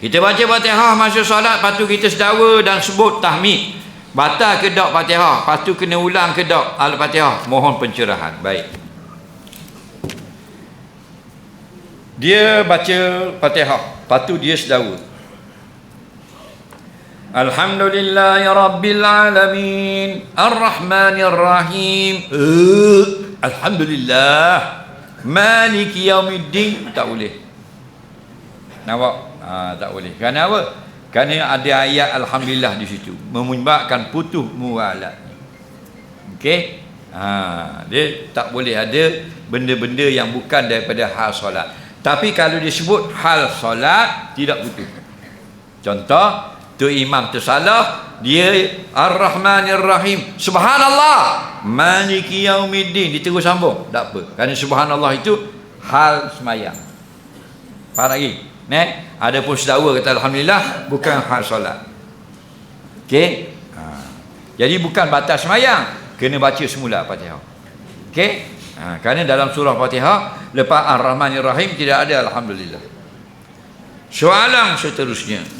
Kita baca Fatihah masa solat, lepas tu kita sedawa dan sebut tahmid. Batal ke tak Fatihah? Lepas tu kena ulang ke tak Al-Fatihah? Mohon pencerahan. Baik. Dia baca Fatihah, lepas tu dia sedawa. Alhamdulillah ya Rabbil Alamin Ar-Rahmanir Rahim uh, Alhamdulillah Maliki Yaumiddin Tak boleh Nampak? Ha, tak boleh. Kerana apa? Kerana ada ayat Alhamdulillah di situ. Menyebabkan putus mualat. Okey? Ha, dia tak boleh ada benda-benda yang bukan daripada hal solat. Tapi kalau disebut hal solat tidak putus contoh tu imam tersalah dia ar-rahmanir rahim subhanallah! Maliki yaumiddin. Dia terus sambung. Tak apa. Kerana subhanallah itu hal semayang faham lagi ne ada pun sedakwa kata alhamdulillah bukan hal solat. Okey? Ha. jadi bukan batas semayang kena baca semula fatihah. Okey? Ha. kerana dalam surah fatihah lepas ar-rahmanir rahim tidak ada alhamdulillah. Soalan seterusnya